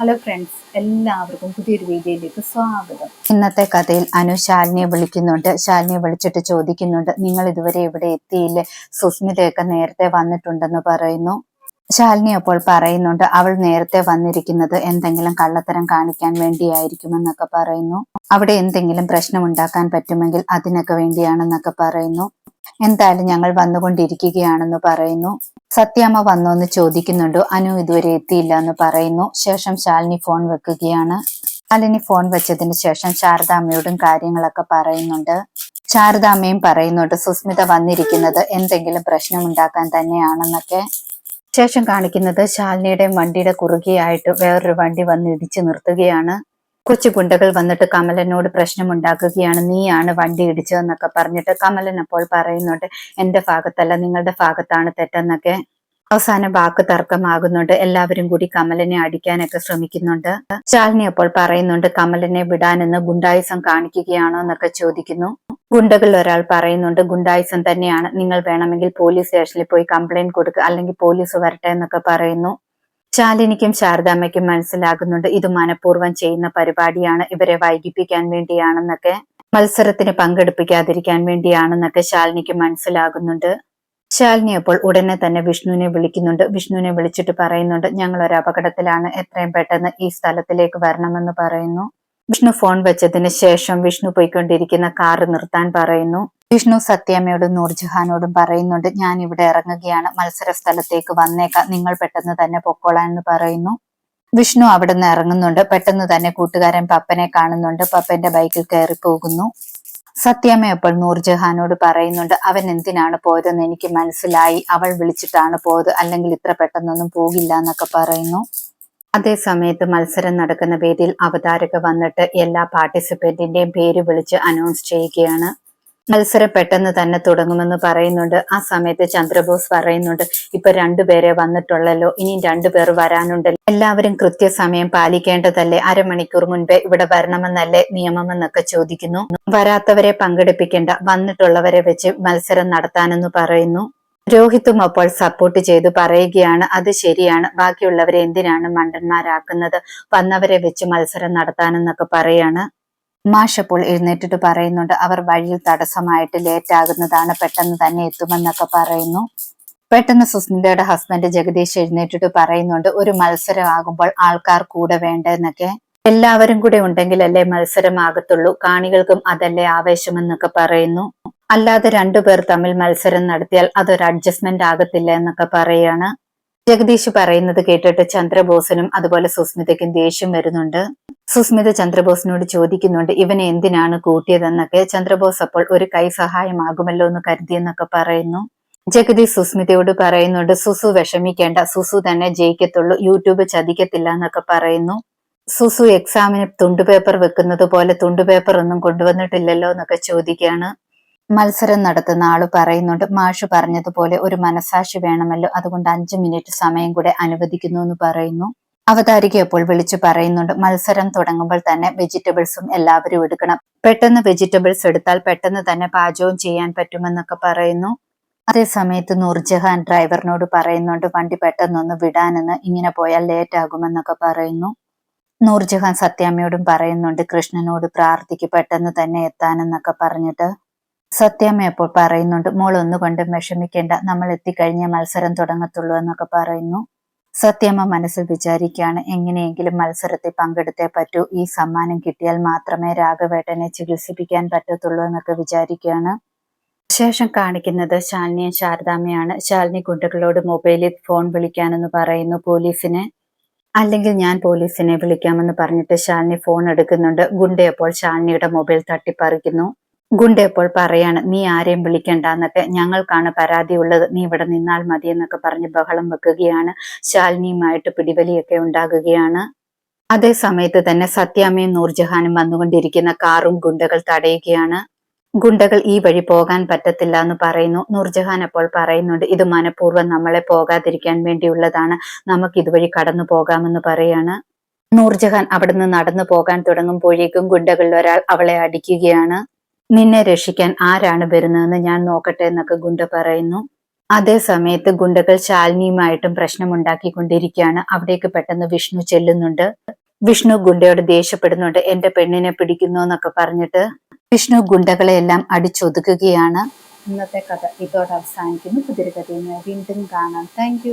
Hello friends എല്ലാവർക്കും പുതിയൊരു വീഡിയോയിലേക്ക് സ്വാഗതം. ഇന്നത്തെ കഥയിൽ അനു ശാലിനിയെ വിളിക്കുന്നുണ്ട്. ശാലിനിയെ വിളിച്ചിട്ട് ചോദിക്കുന്നുണ്ട് നിങ്ങൾ ഇതുവരെ ഇവിടെ എത്തിയില്ലേ? സുസ്മിതയൊക്കെ നേരത്തെ വന്നിട്ടുണ്ടെന്ന് പറയുന്നു. ശാലിനി അപ്പോൾ പറയുന്നുണ്ട് അവൾ നേരത്തെ വന്നിരിക്കുന്നത് എന്തെങ്കിലും കള്ളത്തരം കാണിക്കാൻ വേണ്ടിയായിരിക്കുമെന്നൊക്കെ പറയുന്നു. അവിടെ എന്തെങ്കിലും പ്രശ്നം ഉണ്ടാക്കാൻ പറ്റുമെങ്കിൽ അതിനൊക്കെ വേണ്ടിയാണെന്നൊക്കെ പറയുന്നു. എന്തായാലും ഞങ്ങൾ വന്നുകൊണ്ടിരിക്കുകയാണെന്ന് പറയുന്നു. സത്യാമ്മ വന്നോ എന്ന് ചോദിക്കുന്നുണ്ടോ. അനു ഇതുവരെ എത്തിയില്ല എന്ന് പറയുന്നു. ശേഷം ശാലിനി ഫോൺ വെക്കുകയാണ്. ശാലിനി ഫോൺ വെച്ചതിന് ശേഷം ശാരദാമ്മയോടും കാര്യങ്ങളൊക്കെ പറയുന്നുണ്ട്. ശാരദാമ്മയും പറയുന്നുണ്ട് സുസ്മിത വന്നിരിക്കുന്നത് എന്തെങ്കിലും പ്രശ്നം ഉണ്ടാക്കാൻ തന്നെയാണെന്നൊക്കെ. ശേഷം കാണിക്കുന്നത് ശാലിനിയുടെ വണ്ടിയുടെ കുറുകെയായിട്ട് വേറൊരു വണ്ടി വന്ന് ഇടിച്ചു നിർത്തുകയാണ്. കൊച്ചു ഗുണ്ടകൾ വന്നിട്ട് കമലനോട് പ്രശ്നമുണ്ടാക്കുകയാണ്. നീയാണ് വണ്ടി ഇടിച്ചതെന്നൊക്കെ പറഞ്ഞിട്ട് കമലൻ അപ്പോൾ പറയുന്നുണ്ട് എന്റെ ഭാഗത്തല്ല നിങ്ങളുടെ ഭാഗത്താണ് തെറ്റെന്നൊക്കെ. അവസാനം വാക്ക് തർക്കമാകുന്നുണ്ട്. എല്ലാവരും കൂടി കമലനെ അടിക്കാനൊക്കെ ശ്രമിക്കുന്നുണ്ട്. ശാലിനി അപ്പോൾ പറയുന്നുണ്ട് കമലനെ വിടാനെന്ന് ഗുണ്ടായുസം കാണിക്കുകയാണോ എന്നൊക്കെ ചോദിക്കുന്നു. ഗുണ്ടകൾ ഒരാൾ പറയുന്നുണ്ട് ഗുണ്ടായുസം തന്നെയാണ്. നിങ്ങൾ വേണമെങ്കിൽ പോലീസ് സ്റ്റേഷനിൽ പോയി കംപ്ലൈന്റ് കൊടുക്കുക അല്ലെങ്കിൽ പോലീസ് വരട്ടെ എന്നൊക്കെ പറയുന്നു. ശാലിനിക്കും ശാരദാമ്മയ്ക്കും മനസ്സിലാകുന്നുണ്ട് ഇത് മനഃപൂർവം ചെയ്യുന്ന പരിപാടിയാണ്. ഇവരെ വൈകിപ്പിക്കാൻ വേണ്ടിയാണെന്നൊക്കെ മത്സരത്തിന് പങ്കെടുപ്പിക്കാതിരിക്കാൻ വേണ്ടിയാണെന്നൊക്കെ ശാലിനിക്ക് മനസ്സിലാകുന്നുണ്ട്. ശാലിനി അപ്പോൾ ഉടനെ തന്നെ വിഷ്ണുവിനെ വിളിക്കുന്നുണ്ട്. വിഷ്ണുവിനെ വിളിച്ചിട്ട് പറയുന്നുണ്ട് ഞങ്ങൾ ഒരു അപകടത്തിലാണ്. എത്രയും പെട്ടെന്ന് ഈ സ്ഥലത്തിലേക്ക് വരണമെന്ന് പറയുന്നു. വിഷ്ണു ഫോൺ വെച്ചതിന് ശേഷം വിഷ്ണു പോയിക്കൊണ്ടിരിക്കുന്ന കാറ് നിർത്താൻ പറയുന്നു. വിഷ്ണു സത്യാമ്മയോടും നൂർജഹാനോടും പറയുന്നുണ്ട് ഞാൻ ഇവിടെ ഇറങ്ങുകയാണ്. മത്സര സ്ഥലത്തേക്ക് വന്നേക്കാം. നിങ്ങൾ പെട്ടെന്ന് തന്നെ പൊക്കോളാൻ എന്ന് പറയുന്നു. വിഷ്ണു അവിടെ നിന്ന് ഇറങ്ങുന്നുണ്ട്. പെട്ടെന്ന് തന്നെ കൂട്ടുകാരൻ പപ്പനെ കാണുന്നുണ്ട്. പപ്പന്റെ ബൈക്കിൽ കയറി പോകുന്നു. സത്യാമ്മ അപ്പോൾ നൂർജഹാനോട് പറയുന്നുണ്ട് അവൻ എന്തിനാണ് പോയതെന്ന് എനിക്ക് മനസ്സിലായി. അവൾ വിളിച്ചിട്ടാണ് പോയത്. അല്ലെങ്കിൽ ഇത്ര പെട്ടെന്നൊന്നും പോകില്ല എന്നൊക്കെ പറയുന്നു. അതേ സമയത്ത് മത്സരം നടക്കുന്ന വേദിയിൽ അവതാരക വന്നിട്ട് എല്ലാ പാർട്ടിസിപ്പന്റിന്റെയും പേര് വിളിച്ച് അനൗൺസ് ചെയ്യുകയാണ്. മത്സരം പെട്ടെന്ന് തന്നെ തുടങ്ങുമെന്ന് പറയുന്നുണ്ട്. ആ സമയത്ത് ചന്ദ്രബോസ് പറയുന്നുണ്ട് ഇപ്പൊ രണ്ടുപേരെ വന്നിട്ടുള്ളല്ലോ ഇനിയും രണ്ടുപേർ വരാനുണ്ടല്ലോ. എല്ലാവരും കൃത്യസമയം പാലിക്കേണ്ടതല്ലേ? അരമണിക്കൂർ മുൻപേ ഇവിടെ വരണമെന്നല്ലേ നിയമമെന്നൊക്കെ ചോദിക്കുന്നു. വരാത്തവരെ പങ്കെടുപ്പിക്കേണ്ട വന്നിട്ടുള്ളവരെ വെച്ച് മത്സരം നടത്താനെന്ന് പറയുന്നു. രോഹിത്തും അപ്പോൾ സപ്പോർട്ട് ചെയ്തു പറയുകയാണ് അത് ശരിയാണ്. ബാക്കിയുള്ളവരെ എന്തിനാണ് മണ്ടന്മാരാക്കുന്നത്? വന്നവരെ വെച്ച് മത്സരം നടത്താനെന്നൊക്കെ പറയാണ്. മാഷ് അപ്പോൾ എഴുന്നേറ്റിട്ട് പറയുന്നുണ്ട് അവർ വഴിയിൽ തടസ്സമായിട്ട് ലേറ്റ് ആകുന്നതാണ് പെട്ടെന്ന് തന്നെ എത്തുമെന്നൊക്കെ പറയുന്നു. പെട്ടെന്ന് സുസ്മിതയുടെ ഹസ്ബൻഡ് ജഗദീഷ് എഴുന്നേറ്റിട്ട് പറയുന്നുണ്ട് ഒരു മത്സരമാകുമ്പോൾ ആൾക്കാർ കൂടെ വേണ്ടെന്നൊക്കെ. എല്ലാവരും കൂടെ ഉണ്ടെങ്കിലല്ലേ മത്സരമാകത്തുള്ളൂ കാണികൾക്കും അതല്ലേ ആവേശമെന്നൊക്കെ പറയുന്നു. അല്ലാതെ രണ്ടു പേർ തമ്മിൽ മത്സരം നടത്തിയാൽ അതൊരു അഡ്ജസ്റ്റ്മെന്റ് ആകത്തില്ല എന്നൊക്കെ പറയാണ്. ജഗദീഷ് പറയുന്നത് കേട്ടിട്ട് ചന്ദ്രബോസിനും അതുപോലെ സുസ്മിതയ്ക്കും ദേഷ്യം വരുന്നുണ്ട്. സുസ്മിത ചന്ദ്രബോസിനോട് ചോദിക്കുന്നുണ്ട് ഇവനെ എന്തിനാണ് കൂട്ടിയതെന്നൊക്കെ? ചന്ദ്രബോസ് അപ്പോൾ ഒരു കൈ സഹായമാകുമല്ലോ എന്ന് കരുതിയെന്നൊക്കെ പറയുന്നു. ജഗദീഷ് സുസ്മിതയോട് പറയുന്നുണ്ട് സുസു വിഷമിക്കേണ്ട സുസു തന്നെ ജയിക്കത്തുള്ളൂ യൂട്യൂബ് ചതിക്കത്തില്ല എന്നൊക്കെ പറയുന്നു. സുസു എക്സാമിന് തുണ്ടുപേപ്പർ വെക്കുന്നത് പോലെ തുണ്ടുപേപ്പർ ഒന്നും കൊണ്ടുവന്നിട്ടില്ലല്ലോ എന്നൊക്കെ ചോദിക്കുകയാണ്. മത്സരം നടത്തുന്ന ആൾ പറയുന്നുണ്ട് മാഷ് പറഞ്ഞതുപോലെ ഒരു മനസാക്ഷി വേണമല്ലോ അതുകൊണ്ട് അഞ്ചു മിനിറ്റ് സമയം കൂടെ അനുവദിക്കുന്നു എന്ന് പറയുന്നു. അവതാരിക അപ്പോൾ വിളിച്ചു പറയുന്നുണ്ട്. മത്സരം തുടങ്ങുമ്പോൾ തന്നെ വെജിറ്റബിൾസും എല്ലാവരും എടുക്കണം. പെട്ടെന്ന് വെജിറ്റബിൾസ് എടുത്താൽ പെട്ടെന്ന് തന്നെ പാചകവും ചെയ്യാൻ പറ്റുമെന്നൊക്കെ പറയുന്നു. അതേ സമയത്ത് നൂർജഹാൻ ഡ്രൈവറിനോട് പറയുന്നുണ്ട് വണ്ടി പെട്ടെന്നൊന്ന് വിടാനെന്ന്. ഇങ്ങനെ പോയാൽ ലേറ്റ് ആകുമെന്നൊക്കെ പറയുന്നു. നൂർജഹാൻ സത്യാമ്മയോടും പറയുന്നുണ്ട് കൃഷ്ണനോട് പ്രാർത്ഥിക്ക് പെട്ടെന്ന് തന്നെ എത്താനെന്നൊക്കെ പറഞ്ഞിട്ട്. സത്യാമ്മ അപ്പോൾ പറയുന്നുണ്ട് മോൾ ഒന്നുകൊണ്ടും വിഷമിക്കേണ്ട. നമ്മൾ എത്തിക്കഴിഞ്ഞ മത്സരം തുടങ്ങത്തുള്ളൂ എന്നൊക്കെ പറയുന്നു. സത്യമ്മ മനസ്സിൽ വിചാരിക്കുകയാണ്. എങ്ങനെയെങ്കിലും മത്സരത്തിൽ പങ്കെടുത്തേ പറ്റൂ. ഈ സമ്മാനം കിട്ടിയാൽ മാത്രമേ രാഘവേട്ടനെ ചികിത്സിപ്പിക്കാൻ പറ്റത്തുള്ളൂ എന്നൊക്കെ വിചാരിക്കുകയാണ്. ശേഷം കാണിക്കുന്നത് ശാലിനിയും ശാരദാമ്മയാണ്. ശാലിനി ഗുണ്ടകളോട് മൊബൈലിൽ ഫോൺ വിളിക്കാനെന്ന് പറയുന്നു പോലീസിനെ. അല്ലെങ്കിൽ ഞാൻ പോലീസിനെ വിളിക്കാമെന്ന് പറഞ്ഞിട്ട് ശാലിനി ഫോൺ എടുക്കുന്നുണ്ട്. ഗുണ്ടയപ്പോൾ ശാലിനിയുടെ മൊബൈൽ തട്ടിപ്പറിക്കുന്നു. ഗുണ്ട ഇപ്പോൾ പറയാണ് നീ ആരെയും വിളിക്കണ്ടെന്നൊക്കെ ഞങ്ങൾക്കാണ് പരാതി ഉള്ളത് നീ ഇവിടെ നിന്നാൽ മതി എന്നൊക്കെ പറഞ്ഞ് ബഹളം വെക്കുകയാണ്. ശാലിനിയുമായിട്ട് പിടിവലിയൊക്കെ ഉണ്ടാകുകയാണ്. അതേ സമയത്ത് തന്നെ സത്യാമ്മയും നൂർജഹാനും വന്നുകൊണ്ടിരിക്കുന്ന കാറും ഗുണ്ടകൾ തടയുകയാണ്. ഗുണ്ടകൾ ഈ വഴി പോകാൻ പറ്റത്തില്ല എന്ന് പറയുന്നു. നൂർജഹാൻ അപ്പോൾ പറയുന്നുണ്ട് ഇത് മനഃപൂർവം നമ്മളെ പോകാതിരിക്കാൻ വേണ്ടിയുള്ളതാണ്. നമുക്ക് ഇതുവഴി കടന്നു പോകാമെന്ന് പറയാണ്. നൂർജഹാൻ അവിടുന്ന് നടന്നു പോകാൻ തുടങ്ങുമ്പോഴേക്കും ഗുണ്ടകളിൽ ഒരാൾ അവളെ അടിക്കുകയാണ്. നിന്നെ രക്ഷിക്കാൻ ആരാണ് വരുന്നതെന്ന് ഞാൻ നോക്കട്ടെ എന്നൊക്കെ ഗുണ്ട പറയുന്നു. അതേ സമയത്ത് ഗുണ്ടകൾ ശാലിനിയുമായിട്ടും പ്രശ്നമുണ്ടാക്കിക്കൊണ്ടിരിക്കുകയാണ്. അവിടേക്ക് പെട്ടെന്ന് വിഷ്ണു ചെല്ലുന്നുണ്ട്. വിഷ്ണു ഗുണ്ടയോട് ദേഷ്യപ്പെടുന്നുണ്ട്. എന്റെ പെണ്ണിനെ പിടിക്കുന്നു എന്നൊക്കെ പറഞ്ഞിട്ട് വിഷ്ണു ഗുണ്ടകളെ എല്ലാം അടിച്ചൊതുക്കുകയാണ്. ഇന്നത്തെ കഥ ഇതോടെ അവസാനിക്കുന്നു. പുതിയൊരു കഥയുമായി വീണ്ടും കാണാം. താങ്ക്